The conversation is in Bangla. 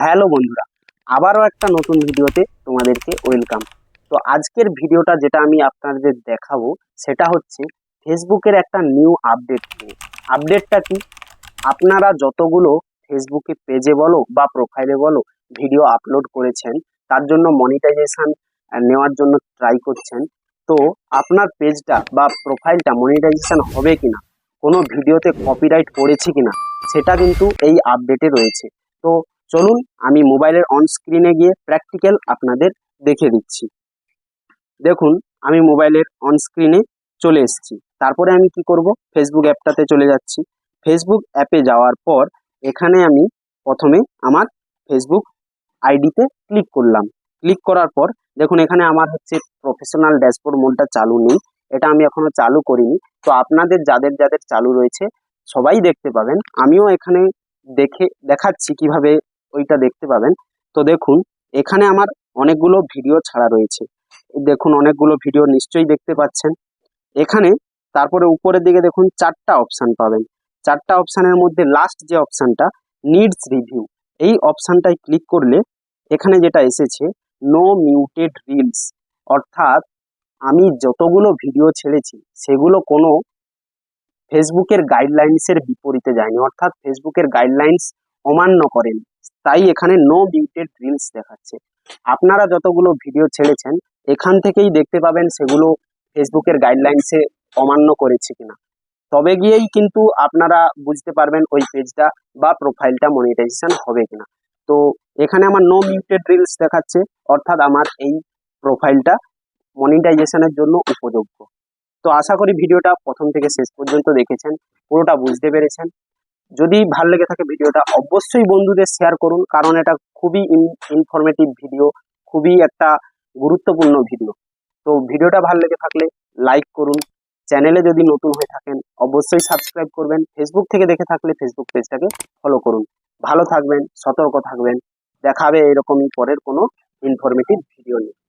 হ্যালো বন্ধুরা, আবারও একটা নতুন ভিডিওতে তোমাদেরকে ওয়েলকাম তো আজকের ভিডিওটা যেটা আমি আপনাদের দেখাবো, সেটা হচ্ছে ফেসবুকের একটা নিউ আপডেট নিয়ে। আপডেটটা কি? আপনারা যতগুলো ফেসবুকে পেজে বলো বা প্রোফাইলে বলো ভিডিও আপলোড করেছেন, তার জন্য মনিটাইজেশন নেওয়ার জন্য ট্রাই করছেন, তো আপনার পেজটা বা প্রোফাইলটা মনিটাইজেশন হবে কিনা, কোনো ভিডিওতে কপিরাইট পড়েছে কিনা, সেটা কিন্তু এই আপডেটে রয়েছে। তো চলুন আমি মোবাইলের অন স্ক্রিনে গিয়ে প্র্যাকটিক্যাল আপনাদের দেখে দিচ্ছি। দেখুন, আমি মোবাইলের অন স্ক্রিনে চলে এসেছি। তারপরে আমি কি করব? ফেসবুক অ্যাপটাতে চলে যাচ্ছি। ফেসবুক অ্যাপে যাওয়ার পর এখানে আমি প্রথমে আমার ফেসবুক আইডিতে ক্লিক করলাম। ক্লিক করার পর দেখুন, এখানে আমার হচ্ছে প্রফেশনাল ড্যাশবোর্ড মোডটা চালু নেই। এটা আমি এখনও চালু করিনি। তো আপনাদের যাদের যাদের চালু রয়েছে, সবাই দেখতে পাবেন। আমিও এখানে দেখে, দেখাচ্ছি কীভাবে ওইটা দেখতে পাবেন। তো দেখুন, এখানে আমার অনেকগুলো ভিডিও ছাড়া রয়েছে। দেখুন, অনেকগুলো ভিডিও নিশ্চয়ই দেখতে পাচ্ছেন। এখানে তারপরে উপরের দিকে দেখুন, চারটা অপশান পাবেন। চারটা অপশানের মধ্যে লাস্ট যে অপশানটা নিডস রিভিউ এই অপশানটায় ক্লিক করলে এখানে যেটা এসেছে নো মিউটেড রিলস অর্থাৎ আমি যতগুলো ভিডিও ছেড়েছি, সেগুলো কোনো ফেসবুকের গাইডলাইন্সের বিপরীতে যায়নি। অর্থাৎ ফেসবুকের গাইডলাইন্স অমান্য করেন। তাই এখানে নো মিউটেড রিলস দেখাচ্ছে। আপনারা যতগুলো ভিডিও ছেড়েছেন, এখান থেকেই দেখতে পাবেন সেগুলো ফেসবুকের গাইডলাইন্সে অমান্য করেছে কিনা। তবে গিয়েই কিন্তু আপনারা বুঝতে পারবেন ওই পেজটা বা প্রোফাইলটা মনিটাইজেশন হবে কিনা। তো এখানে আমার নো মিউটেড রিলস দেখাচ্ছে, অর্থাৎ আমার এই প্রোফাইলটা মনিটাইজেশনের জন্য উপযোগ্য। তো আশা করি ভিডিওটা প্রথম থেকে শেষ পর্যন্ত দেখেছেন, পুরোটা বুঝতে পেরেছেন। যদি ভালো লেগে থাকে ভিডিওটা, অবশ্যই বন্ধুদের শেয়ার করুন, কারণ এটা খুবই ইনফরমেটিভ ভিডিও খুবই একটা গুরুত্বপূর্ণ ভিডিও তো ভিডিওটা ভালো লেগে থাকলে লাইক করুন। চ্যানেলে যদি নতুন হয়ে থাকেন, অবশ্যই সাবস্ক্রাইব করবেন। ফেসবুক থেকে দেখে থাকলে ফেসবুক পেজটাকে ফলো করুন। ভালো থাকবেন, সতর্ক থাকবেন। দেখাবে এরকমই পরের কোনো ইনফরমেটিভ ভিডিও নিয়ে।